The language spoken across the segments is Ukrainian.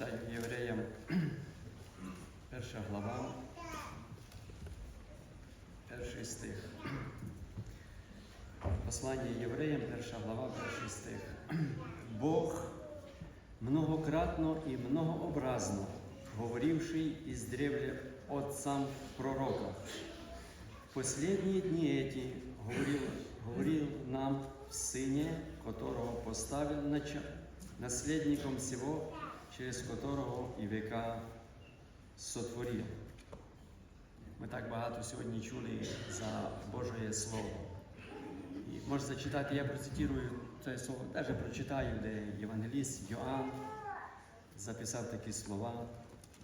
Читаю євреям перша глава, перший стих. Послання євреям, перша глава, перший стих. Бог многократно і многообразно, говоривший із древля отцам пророках, в последние дни эти говорил, говорил нам в Сыне, которого поставил нача- наследником всего, через которого і века сотворив. Ми так багато сьогодні чули за Божє Слово. І можна зачитати, я процитую це слово, навіть прочитаю, де Євангеліст Йоанн записав такі слова.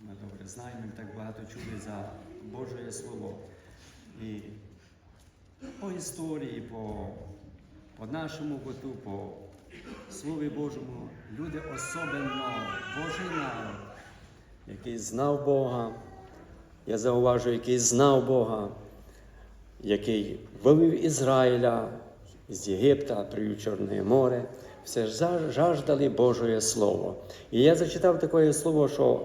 Ми добре знаємо, ми так багато чули за Божє Слово. І по історії, по, по нашому буту, по Слові Божому, люди особливо Божий народ, який знав Бога, я зауважу, який знав Бога, який вивів Ізраїля з Єгипта, привів Чорне море, все ж жаждали Божое Слово. І я зачитав таке слово, що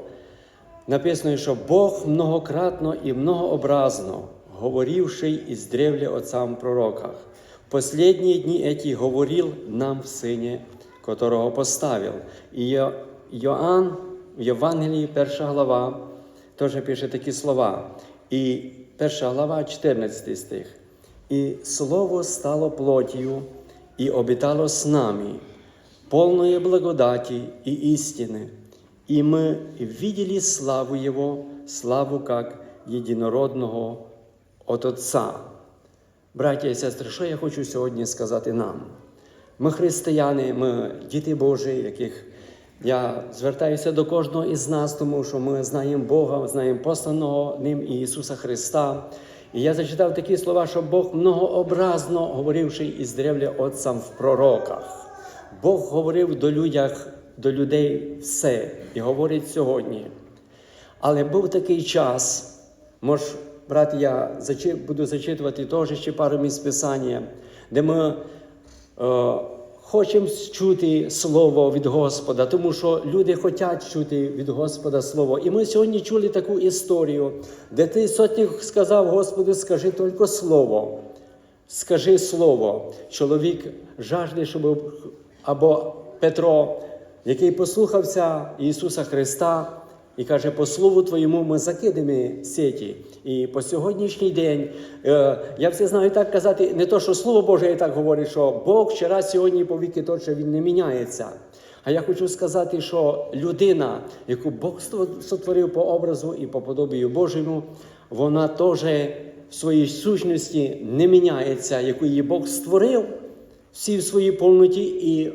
написано, що Бог многократно і многообразно, говоривший із древля отцам пророках, последние дни эти говорил нам в Сыне, которого поставил. І Йо- Йоанн в Євангелії, перша глава, теж пише такі слова. І перша глава, 14 стих. І Слово стало плотью і обитало с нами, полное благодати и истины, и мы видели славу Его, славу как єдинородного от Отца. Браття і сестри, що я хочу сьогодні сказати нам? Ми християни, ми діти Божі, яких я звертаюся до кожного із нас, тому що ми знаємо Бога, знаємо посланого ним Ісуса Христа. І я зачитав такі слова, що Бог многообразно говоривши із древля отцям в пророках. Бог говорив до, людях, до людей все і говорить сьогодні. Але був такий час, може, брат, я буду зачитувати теж ще пару місць Писання, де ми е, хочемо чути Слово від Господа, тому що люди хочуть чути від Господа Слово. І ми сьогодні чули таку історію, де ти сотник сказав Господу, скажи тільки Слово. Скажи слово. Чоловік жажде, щоб або Петро, який послухався Ісуса Христа і каже, по слову Твоєму ми закидемо сіті. І по сьогоднішній день е, я все знаю так казати, не то, що Слово Боже я так говорить, що Бог вчора, сьогодні, по віки точно він не міняється. А я хочу сказати, що людина, яку Бог сотворив по образу і по подобію Божому, вона теж в своїй сущності не міняється, яку її Бог створив всі в своїй повноті і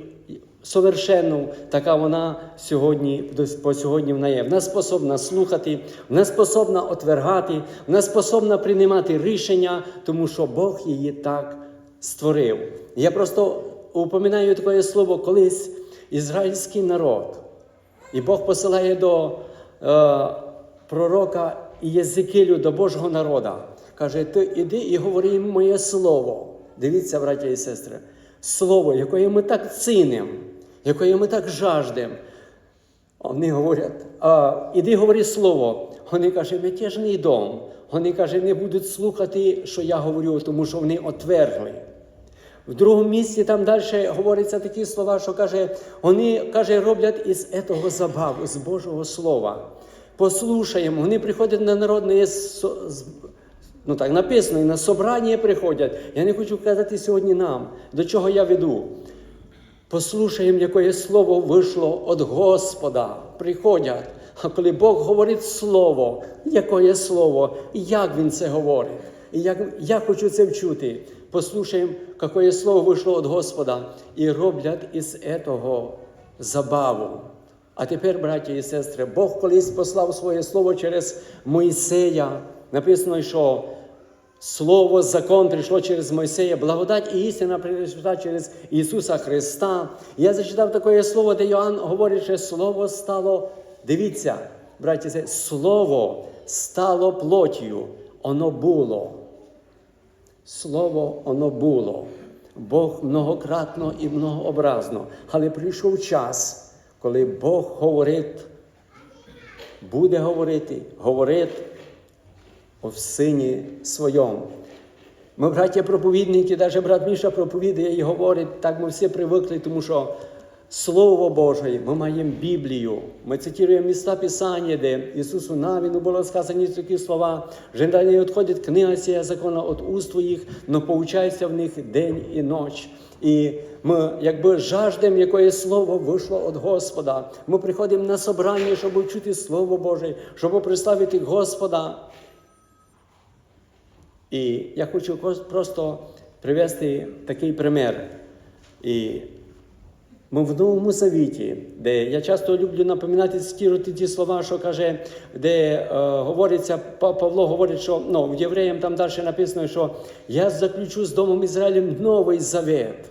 совершенну, така вона сьогодні по сьогодні вона є. Вона способна слухати, вона способна отвергати, вона способна приймати рішення, тому що Бог її так створив. Я просто упоминаю таке слово колись ізраїльський народ. І Бог посилає до е, пророка Єзикилю, до Божого народа. Каже, ти іди і говори моє слово. Дивіться, браття і сестри, слово, яке ми так цінимо, яке ми так жаждемо. Вони говорять, а, іди говори слово. Вони каже, мятежний дом. Вони каже, не будуть слухати, що я говорю, тому що вони отвергли. В другому місці там далі говориться такі слова, що каже, вони каже, роблять із цього забаву, з Божого Слова. Послушаємо, вони приходять на народне ну так написано, і на собрання приходять. Я не хочу казати сьогодні нам, до чого я веду. Послухаємо, яке слово вийшло від Господа. Приходять. А коли Бог говорить слово, яке слово, як Він це говорить. І як, я хочу це вчути. Послухаємо, яке слово вийшло від Господа, і роблять із цього забаву. А тепер, браті і сестри, Бог колись послав своє слово через Моїсея. Написано, що Слово, закон прийшло через Мойсея, благодать і істина прийшла через Ісуса Христа. Я зачитав таке слово, де Йоанн говорить, що Слово стало, дивіться, браті, Слово стало плотью, воно було. Слово воно було. Бог многократно і многообразно. Але прийшов час, коли Бог говорить буде говорити, говорить о Сині Своєму. Ми, браття проповідники, навіть брат Міша проповідує і говорить, так ми всі привикли, тому що Слово Боже, ми маємо Біблію. Ми цитуємо міста Писання, де Ісусу Навіну було сказані такі слова, що не відходить книга сія закона від уст твоїх, но поучайся в них день і ніч. І ми, якби жаждем, якое слово вийшло від Господа. Ми приходимо на собрання, щоб чути Слово Боже, щоб представити Господа. І я хочу просто привести такий пример. І ми в Новому Завіті, де я часто люблю напоминати цитувати ті слова, що каже, де е, говориться, Павло говорить, що ну, євреям там далі написано, що я заключу з Домом Ізраїлем новий завет.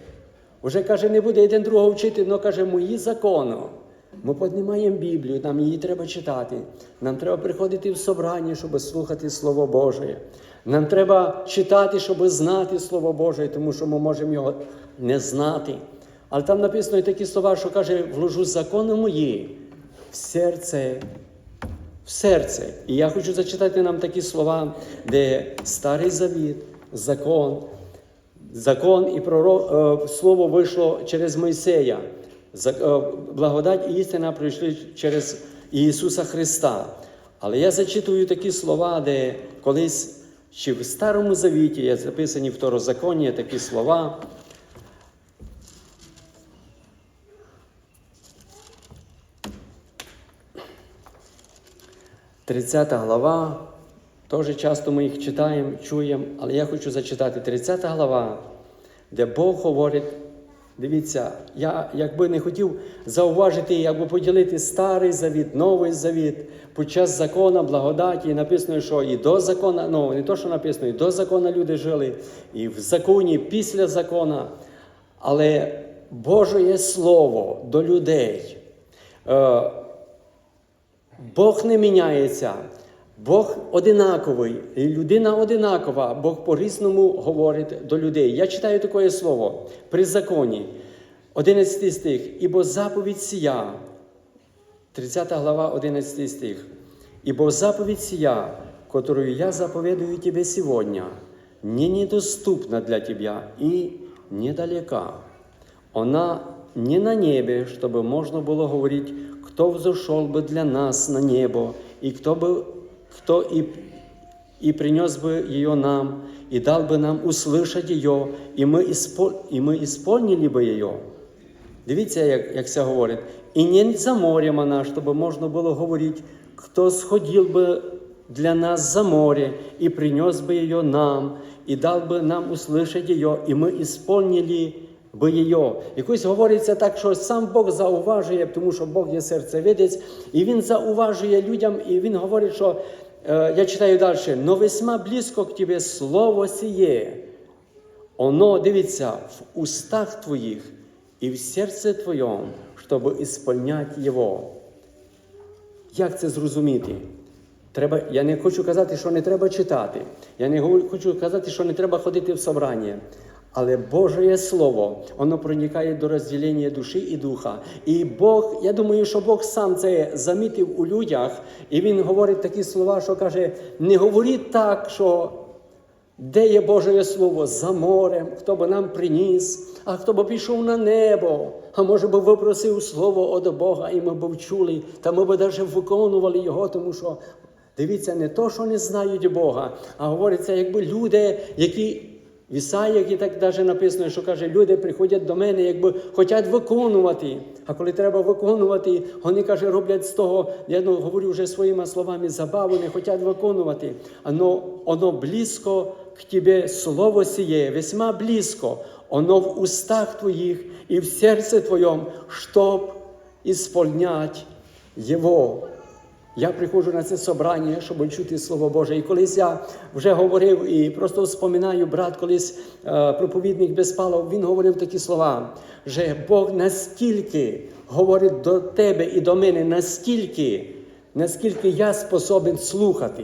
Уже каже, не буде один другого вчити, але каже, мої закони. Ми піднімаємо Біблію, нам її треба читати. Нам треба приходити в собрання, щоб слухати Слово Боже. Нам треба читати, щоб знати Слово Боже, тому що ми можемо його не знати. Але там написано і такі слова, що каже, вложу закони мої в серце, в серце. І я хочу зачитати нам такі слова, де Старий Завіт, закон, закон і пророк, е, слово вийшло через Мойсея. Е, Благодать і істина прийшли через Ісуса Христа. Але я зачитую такі слова, де колись ще в Старому Завіті є записані в Второзаконні такі слова. Тридцята глава, теж часто ми їх читаємо, чуємо, але я хочу зачитати 30 глава, де Бог говорить. Дивіться, я якби не хотів зауважити, якби поділити старий завіт, новий завіт, під час закона, благодаті, написано, що і до закона, ну не то, що написано, і до закона люди жили, і в законі, після закона. Але Боже Слово до людей. Е, Бог не міняється, Бог одинаковий, і людина одинакова, Бог по-різному говорить до людей. Я читаю таке слово при законі, 11 стих, ібо заповідь сія, 30 глава, 11 стих. Ибо заповедь сия, которую я заповедую тебе сегодня, не недоступна для тебя и недалека. Она не на небе, чтобы можно было говорить, кто взошел бы для нас на небо, и кто, бы, кто и, и принес бы ее нам, и дал бы нам услышать ее, и мы, испол, и мы исполнили бы ее. Дивіться, як, як це говорить. І не за морем вона, щоб можна було говорити, хто сходив би для нас за море и принес бы ее нам, и дал бы нам услышать ее, и мы исполнили би її. Якось говориться так, що сам Бог зауважує, тому що Бог є серцевидець, і Він зауважує людям, і Він говорить, що е, я читаю далі, но весьма близько к тебе слово сіє. Оно, дивіться, в устах твоїх і в серці твоєму, щоб ісполняти його. Як це зрозуміти? Треба, я не хочу казати, що не треба читати. Я не хочу казати, що не треба ходити в собрання. Але Боже Слово, воно проникає до розділення душі і духа. І Бог, я думаю, що Бог сам це замітив у людях, і Він говорить такі слова, що каже: не говоріть так, що де є Боже Слово за морем, хто би нам приніс, а хто би пішов на небо, а може би випросив слово від Бога, і ми б чули, та ми б навіть виконували його, тому що дивіться, не то, що не знають Бога, а говориться, якби люди, які. В Ісаї, і так навіть написано, що каже, люди приходять до мене, якби хочуть виконувати. А коли треба виконувати, вони каже, роблять з того, я ну, говорю вже своїми словами, забаву, не хочуть виконувати. Оно, оно близько к тебе слово сіє, весьма близько, оно в устах твоїх і в серці твоєму, щоб ісполнять його. Я приходжу на це собрання, щоб чути Слово Боже. І колись я вже говорив і просто вспоминаю, брат, колись е, проповідник Безпалов, він говорив такі слова, що Бог настільки говорить до тебе і до мене, настільки, наскільки я способен слухати.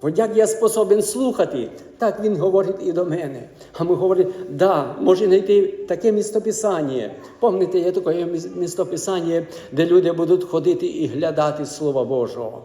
От як я способен слухати, так він говорить і до мене. А ми говоримо, да, може знайти таке містописання. Пам'ятаєте, є таке містописання, де люди будуть ходити і глядати Слова Божого.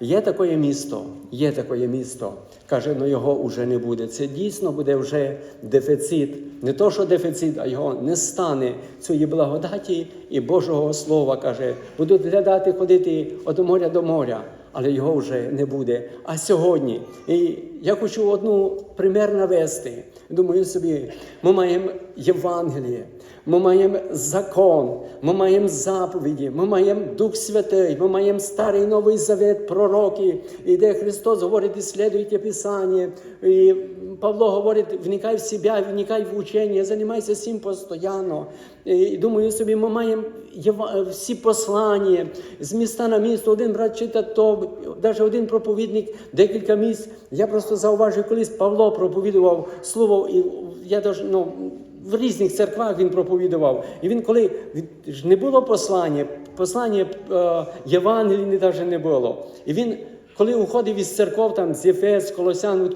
Є таке місто, є таке місто. Каже, ну його вже не буде. Це дійсно буде вже дефіцит. Не то, що дефіцит, а його не стане цієї благодаті і Божого Слова. Каже, будуть глядати, ходити від моря до моря, але його вже не буде. А сьогодні. І я хочу одну пример навести. Думаю собі, ми маємо Євангеліє, ми маємо закон, ми маємо заповіді, ми маємо Дух Святий, ми маємо старий новий завет, пророки, і де Христос говорить, ісследуйте Писання. І Павло говорить, вникай в себе, вникай в учення, займайся цим постійно. І думаю собі, ми маємо всі послання з міста на місто. Один брат читає то, навіть один проповідник, декілька місць. Я просто зауважую, колись Павло проповідував слово, і я даже, ну, в різних церквах він проповідував. І він, коли ж не було послання, послання е, Євангелії не навіть не було. І він, коли уходив із церков, там, з Єфес, Колосян,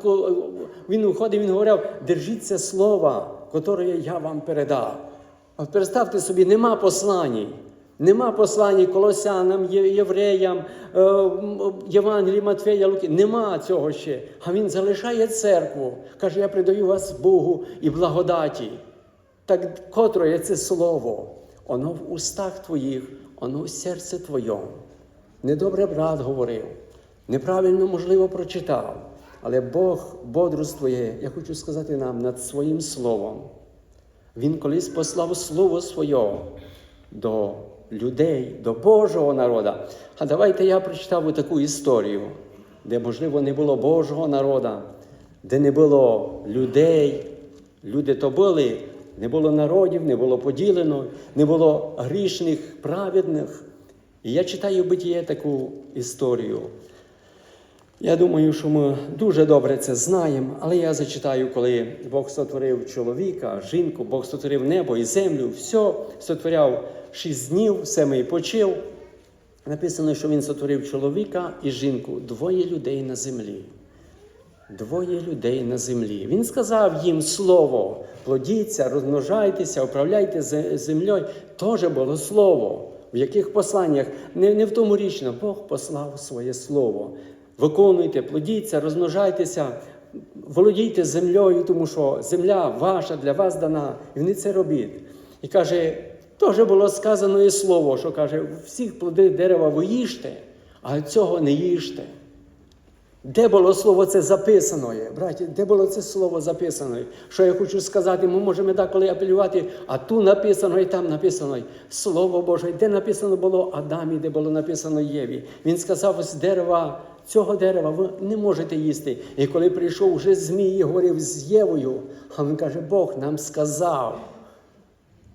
він уходив, він говорив, держіться слова, яке я вам передав. От представте собі, нема послань. Нема послань колосянам, євреям, е, Євангелії Матфея, Луки. Нема цього ще. А він залишає церкву. Каже, я придаю вас Богу і благодаті. Так котре це слово? Воно в устах твоїх, воно в серці твоєму. Недобре брат говорив, неправильно, можливо, прочитав. Але Бог бодрствує, я хочу сказати нам, над своїм словом. Він колись послав слово своє до людей, до Божого народу. А давайте я прочитав таку історію, де, можливо, не було Божого народу, де не було людей. Люди то були, не було народів, не було поділено, не було грішних, праведних. І я читаю битіє таку історію. Я думаю, що ми дуже добре це знаємо, але я зачитаю, коли Бог сотворив чоловіка, жінку, Бог сотворив небо і землю, все сотворяв шість днів, семий почив. Написано, що він сотворив чоловіка і жінку, двоє людей на землі. Двоє людей на землі. Він сказав їм слово: плодіться, розмножайтеся, управляйте землею. Теж було слово. В яких посланнях? Не, не в тому річ, але Бог послав своє слово. Виконуйте, плодіться, розмножайтеся, володійте землею, тому що земля ваша для вас дана, і вони це робіть. І каже, теж було сказано і слово, що каже, всіх плоди дерева ви їжте, а цього не їжте. Де було слово це записано, браті? Де було це слово записано? Що я хочу сказати, ми можемо деколи апелювати, а тут написано і там написано. Слово Боже, де написано було Адамі, де було написано Єві. Він сказав, з дерева, цього дерева ви не можете їсти. І коли прийшов вже Змій і говорив з Євою, а він каже, Бог нам сказав.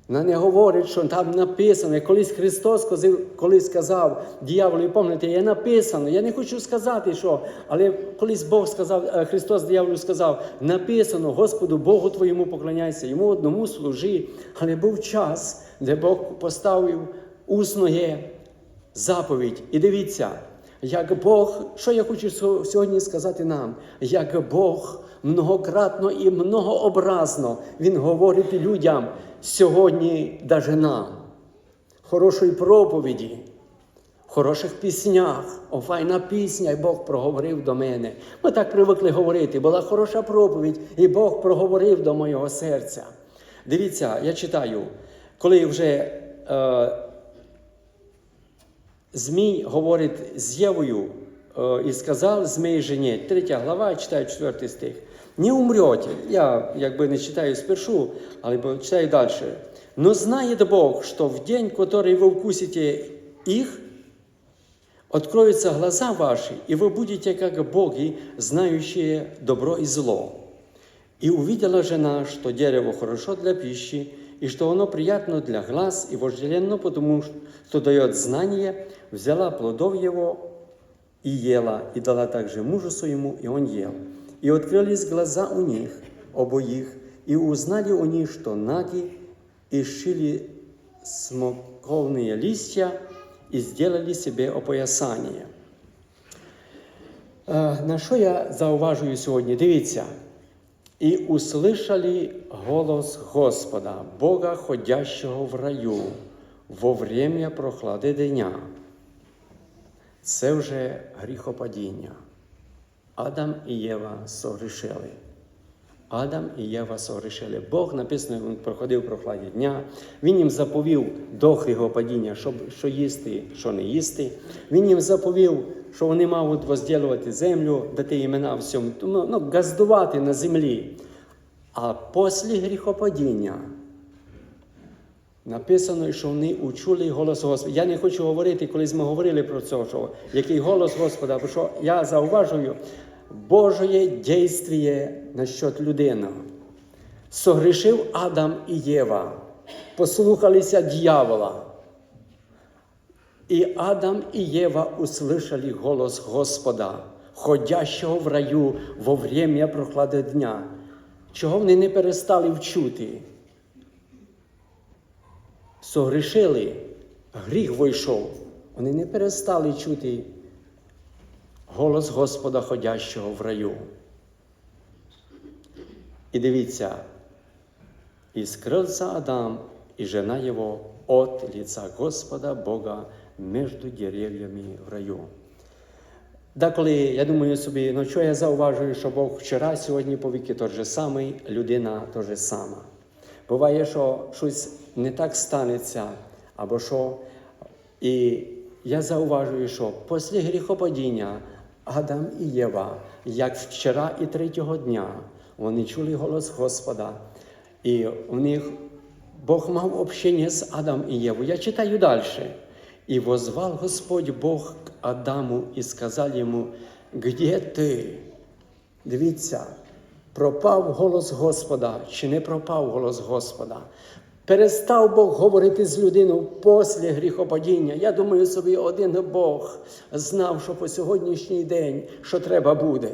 Вона не говорить, що там написано. Колись Христос колись сказав дьяволу, пам'ятаєте, є написано. Я не хочу сказати, що, але колись Бог сказав, е, Христос дияволу сказав, написано, Господу Богу твоєму поклоняйся, йому одному служи. Але був час, де Бог поставив усноє заповідь. І дивіться, як Бог, що я хочу сьогодні сказати нам, як Бог многократно і многообразно Він говорить людям сьогодні даже нам. Хорошої проповіді, хороших піснях. О, файна пісня, і Бог проговорив до мене. Ми так привикли говорити. Була хороша проповідь, і Бог проговорив до моєго серця. Дивіться, я читаю, коли вже е, Змій говорить з Євою е, і сказав Змій жені, третя глава, читаю четвертий стих. Не умрете. Я якби не читаю спершу, але бо- читаю далі. Но знает Бог, что в день, который вы вкусите их, откроются глаза ваши, и вы будете как боги, знающие добро и зло. И увидела жена, что дерево хорошо для пищи, и что оно приятно для глаз и вожделенно, потому что дает знание, взяла плодов его и ела, и дала также мужу своему, и он ел. И открылись глаза у них, обоих, и узнали они, что наги, и сшили смоковные листья, и сделали себе опоясание. Е, На що я зауважую сьогодні? Дивіться. І услышали голос Господа, Бога, ходящого в раю, во время прохлади дня. Це вже гріхопадіння. Адам і Єва согрішили. Адам і Єва согрішили. Бог написано, він проходив прохладі дня. Він їм заповів до гріхопадіння, щоб що їсти, що не їсти. Він їм заповів, що вони мають розділувати землю, дати імена всьому, ну, ну, газдувати на землі. А після гріхопадіння написано, що вони учули голос Господа. Я не хочу говорити, колись ми говорили про це, що який голос Господа, бо що я зауважую Божє дійствіє насчет людини. Согрішив Адам і Єва, послухалися дьявола. І Адам і Єва услышали голос Господа, ходящого в раю во время прохлади дня. Чого вони не перестали вчути? Согрішили, гріх вийшов. Вони не перестали чути голос Господа, ходящого в раю. І дивіться, и скрылся Адам и жена его от лица Господа Бога между деревьями в раю. Деколи я думаю собі, ну що я зауважую, що Бог вчора, сьогодні, повіки той же самий, людина той же сама. Буває, що щось не так станеться, або що. І я зауважую, що після гріхопадіння Адам і Єва, як вчора і третього дня, вони чули голос Господа, і у них Бог мав общення з Адам і Євою. Я читаю далі. І возвал Господь Бог к Адаму і сказав йому, где ти? Дивіться, пропав голос Господа, чи не пропав голос Господа? Перестав Бог говорити з людиною після гріхопадіння. Я думаю собі, один Бог знав, що по сьогоднішній день що треба буде.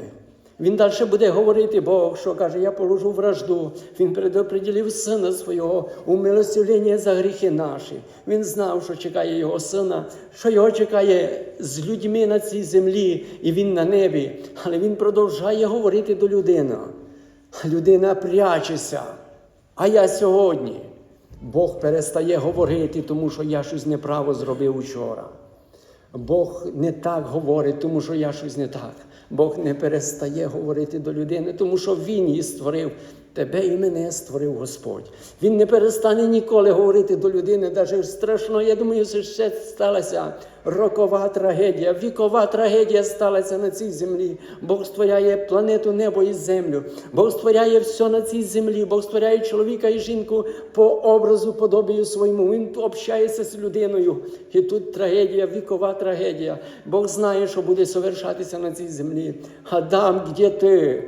Він далі буде говорити Бог, що каже, я положу вражду. Він предопределив сина свого умилостивлення за гріхи наші. Він знав, що чекає його сина, що його чекає з людьми на цій землі, і він на небі. Але він продовжує говорити до людини. Людина прячеться. А я сьогодні. Бог перестає говорити, тому що я щось неправо зробив вчора. Бог не так говорить, тому що я щось не так. Бог не перестає говорити до людини, тому що Він її створив. Тебе і мене створив Господь. Він не перестане ніколи говорити до людини, навіть страшно. Я думаю, що ще сталася рокова трагедія, вікова трагедія сталася на цій землі. Бог створяє планету, небо і землю. Бог створяє все на цій землі. Бог створяє чоловіка і жінку по образу, подобію своєму. Він общається з людиною. І тут трагедія, вікова трагедія. Бог знає, що буде совершатися на цій землі. Адам, де ти?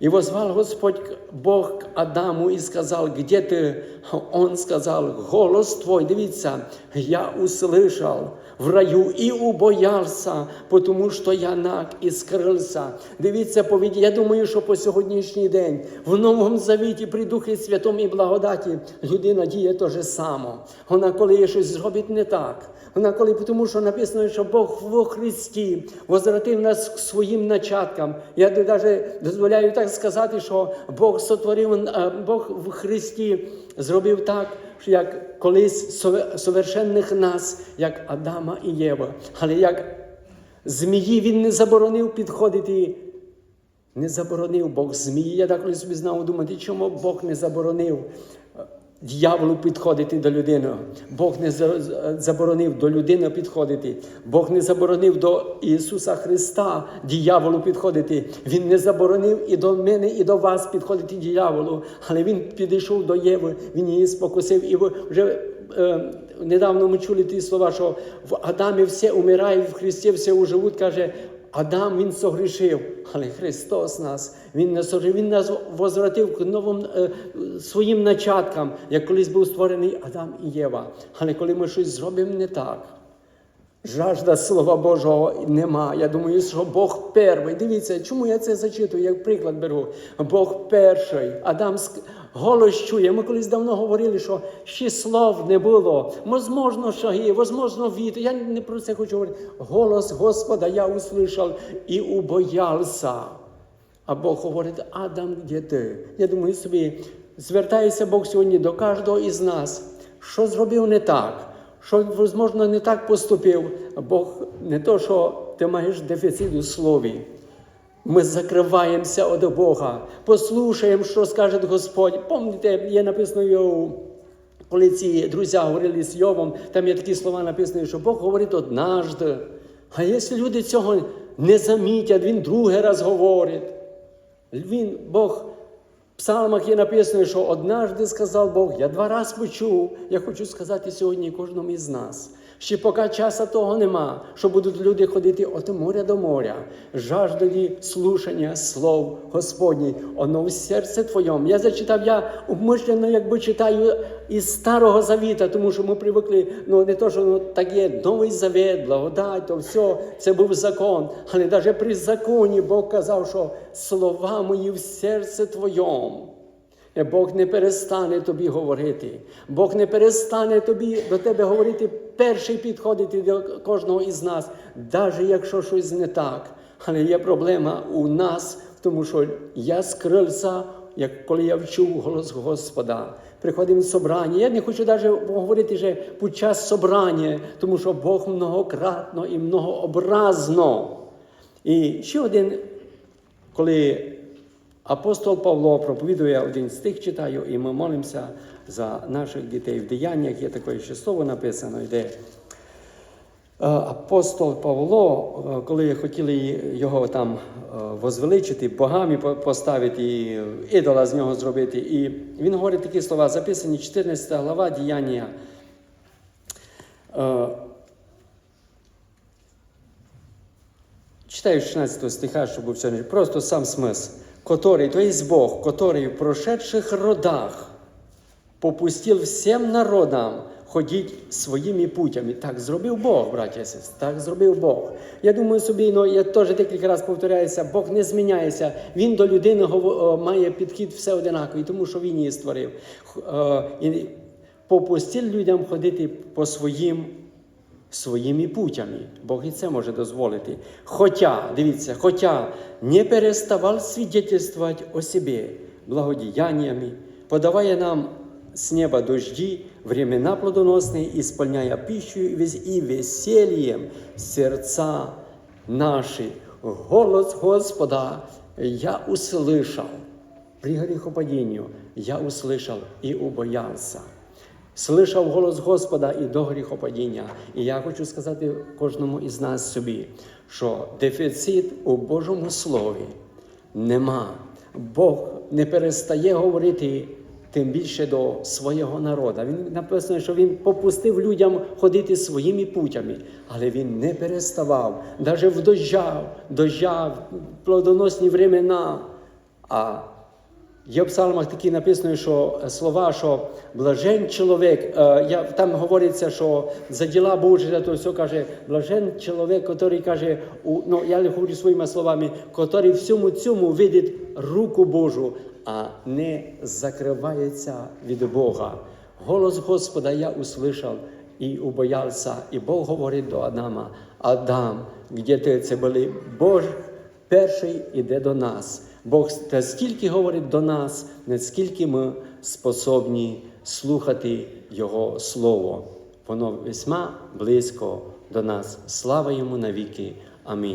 И возвал Господь Бог к Адаму и сказал, где ты? Он сказал, голос твой, дивіться, я услышал в раю и убоялся, потому что я наг і скрылся. Дивіться, повіді. Я думаю, що по сьогоднішній день в Новому Завіті при Духі Святому і благодаті людина діє те же само. Вона, коли щось зробить не так, коли, тому що написано, що Бог во Христі возвратив нас к своїм начаткам. Я навіть дозволяю так сказати, що Бог сотворив, е, Бог в Христі зробив так, як колись сове- совершенних нас, як Адама і Єва. Але як змії він не заборонив підходити. Не заборонив Бог змії. Я так собі знав думати, чому Бог не заборонив дьяволу підходити до людини. Бог не заборонив до людини підходити. Бог не заборонив до Ісуса Христа дьяволу підходити. Він не заборонив і до мене, і до вас підходити дьяволу. Але він підійшов до Єви, він її спокусив. І вже е, недавно ми чули ті слова, що в Адамі все умирає, в Христі все уживуть, каже. Адам він согрішив, але Христос нас, Він не согрішив, Він нас возвратив к новим е, своїм начаткам, як колись був створений Адам і Єва. Але коли ми щось зробимо не так, жажда Слова Божого нема. Я думаю, що Бог перший. Дивіться, чому я це зачитую, як приклад беру. Бог перший. Адам голос чує. Ми колись давно говорили, що ще слов не було. Возможно, шаги, возможно, вітер. Я не про це хочу говорити. Голос Господа я услышав і убоявся. А Бог говорить, Адам, де ти? Я думаю собі, звертається Бог сьогодні до кожного із нас. Що зробив не так? що, можливо, не так поступив. Бог не то, що ти маєш дефіцит у слові. Ми закриваємося від Бога, послухаємо, що скаже Господь. Пам'ятаєте, є написано Йову, коли ці друзі говорили з Йовом, там є такі слова написані, що Бог говорить однажды. А якщо люди цього не замітять, він другий раз говорить. Він, Бог, в псалмах є написано, що однажды сказав Бог, я два рази почув. Я хочу сказати сьогодні кожному із нас. Ще поки часу того нема, що будуть люди ходити від моря до моря, жаждали слушання слов Господніх, оно в серці твоєму. Я зачитав, я умишлено якби читаю із Старого Завіта, тому що ми привикли, ну не то, що ну, так є Новий Завет, благодать, то все, це був закон. Але навіть при законі Бог казав, що слова мої в серці твоєму. І Бог не перестане тобі говорити. Бог не перестане тобі до тебе говорити, перший підходити до кожного із нас, навіть якщо щось не так. Але є проблема у нас, тому що я з крильця, як коли я вчув голос Господа, приходимо в собрання. Я не хочу навіть говорити вже під час собрання, тому що Бог многократно і многообразно. І ще один, коли Апостол Павло проповідує один стих читаю, і ми молимося за наших дітей. В деяннях є таке ще слово написано, де е, апостол Павло, е, коли хотіли його там е, возвеличити, богами поставити, і ідола з нього зробити. І він говорить такі слова, записані 14 глава діяння. Читаю 16 стиха, чтобы все не... Просто сам смысл. Который, то есть Бог, который в прошедших родах попустил всем народам ходити своїми путями. Так зробив Бог, браття і сестри, так зробив Бог. Я думаю собі, ну я теж декілька разів повторяюся, Бог не зміняється. Він до людини має підхід все одинаковий, тому що він її створив. Е, І попустив людям ходити по своїм своїми путями. Бог і це може дозволити. Хоча, дивіться, хоча не переставав свидетельствовать о себе благодеяниями, подавая нам с неба дожди, времена плодоносные, исполняя пищу и вес- и весельем сердца наши. Голос Господа я услышал. При гріхопадінню я услышав і убоявся. Слышав голос Господа і до гріхопадіння. І я хочу сказати кожному із нас собі, що дефіцит у Божому Слові нема. Бог не перестає говорити тим більше до свого народу. Він написано, що він попустив людям ходити своїми путями, але він не переставав, навіть в дождя, дождя, плодоносні времена. А Є в псалмах такі написано, що е, слова, що блажен чоловік, е, я, там говориться, що за діла Божі, то все каже, блажен чоловік, який каже, ну я не говорю своїми словами, який всьому цьому видить руку Божу, а не закривається від Бога. Голос Господа я услышав і убоявся, і Бог говорить до Адама, Адам, де ти це були? Бог перший іде до нас. Бог стільки говорить до нас, наскільки ми способні слухати Його Слово. Воно весьма близько до нас. Слава йому навіки. Амінь.